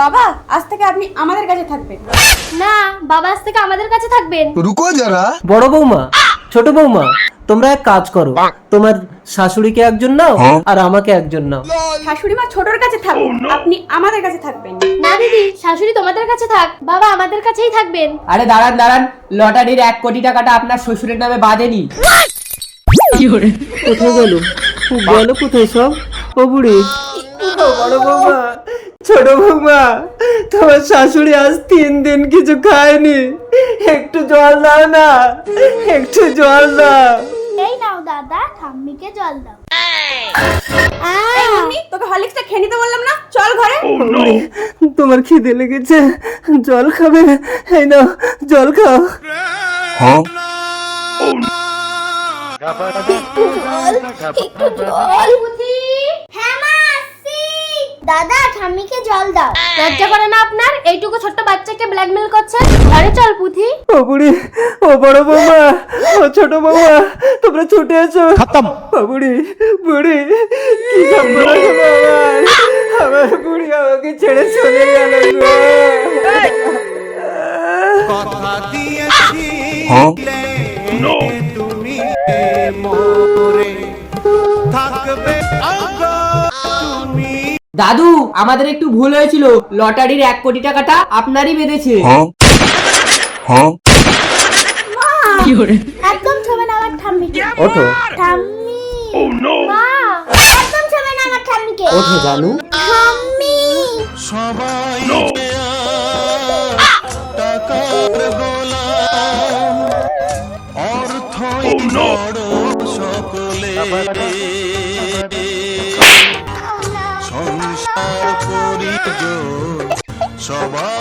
বাবা আজ থেকে আপনি আমাদের কাছে থাকবেন। না বাবা আজ থেকে আমাদের কাছে থাকবেন। রুকো যারা বড় বৌমা ছোট বৌমা তোমরা এক কাজ করো। তোমার শাশুড়িকে একজন নাও হ্যাঁ। আর আমাকে একজন নাও। শাশুড়ি মা ছোটর কাছে আপনি আমাদের কাছে থাকবেন। না দিদি শাশুড়ি তোমাদের কাছে থাক বাবা আমাদের কাছেই থাকবেন। আরে দাঁড়ান দাঁড়ান লটারির এক কোটি টাকাটা আপনার শ্বশুরের নামে বাঁধেনি। কোথায় গেল? গেল কোথায় সব? ও বুড়ি। বড় বৌমা ছোট বৌমা তোমার শাশুড়ি আজ তিন দিন কিছু খায়নি। একটু জল দাও না একটু জল দাও। এই নাও দাদা ঠাম্মিকে জল দাও। তোকে খেয়ে নিতে বললাম না? চল ঘরে। তোমার খিদে লেগেছে। জল খাবে? এই নাও জল খাও। জল হ্যাঁ দাদা ঠাম্মিকে জল দাও। লজ্জা করে না আপনার? এইটুকু ছোট্ট বাচ্চাকে ব্ল্যাকমেল করছেন আরে চল পুথি। ও বুড়ি ও বড় বৌমা ও ছোট বৌমা তোমরা ছুটে এসো। খতম। ও বুড়ি বুড়ি কি সর্বনাশ হলো আমার আমার বুড়ি আমাকে ছেড়ে চলে গেল গো। हाँ দাদু আমাদের একটু ভুল হয়েছিল। লটারির এক কোটি টাকাটা আপনারই বেঁধেছে। हाँ हाँ একদম ছবে না আমার ঠাম্মিকে। ওঠো। ঠাম্মি। মা একদম ছবে না আমার ঠাম্মিকে। ওঠো জানু। ঠাম্মি। সংসার পরিজন সবাই